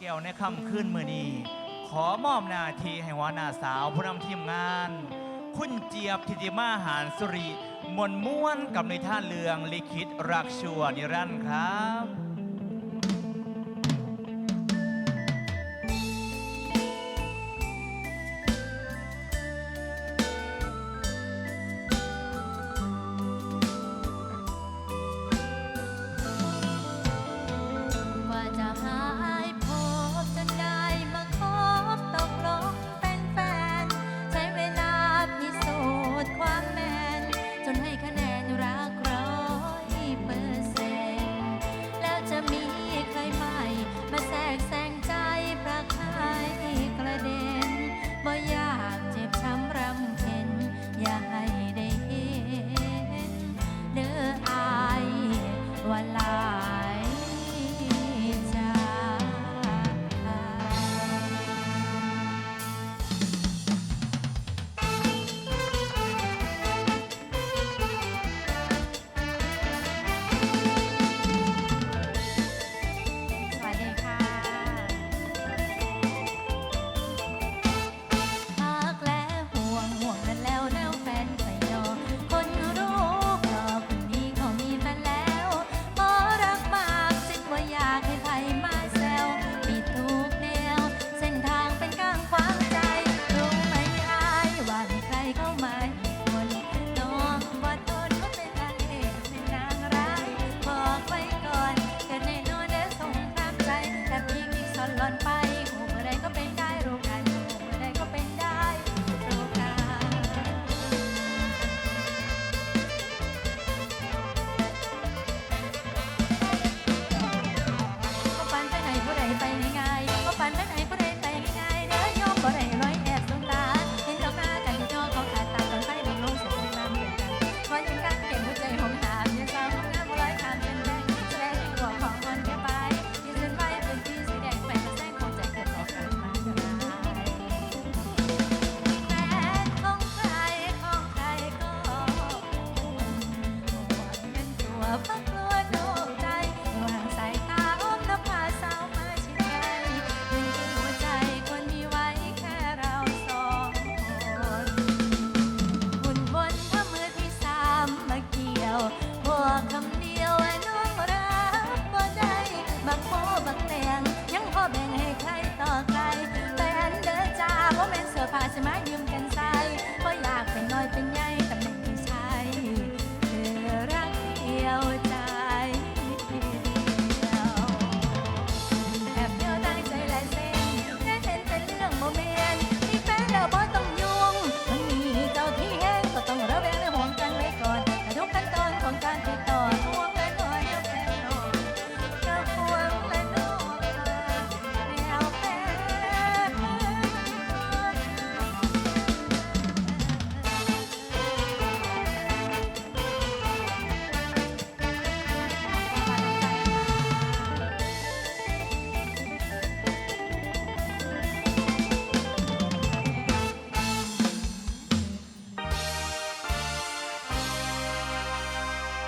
แก้วในค่ำคืนมือนี้ขอมอบหน้าที่ให้หัวหน้าสาวผู้นำทีมงาน คุณเจี๊ยบทิติมาหารสุริ มนม่วนกับในท่าเรืองลิขิตรักชัวนิรันดร์ครับ Love.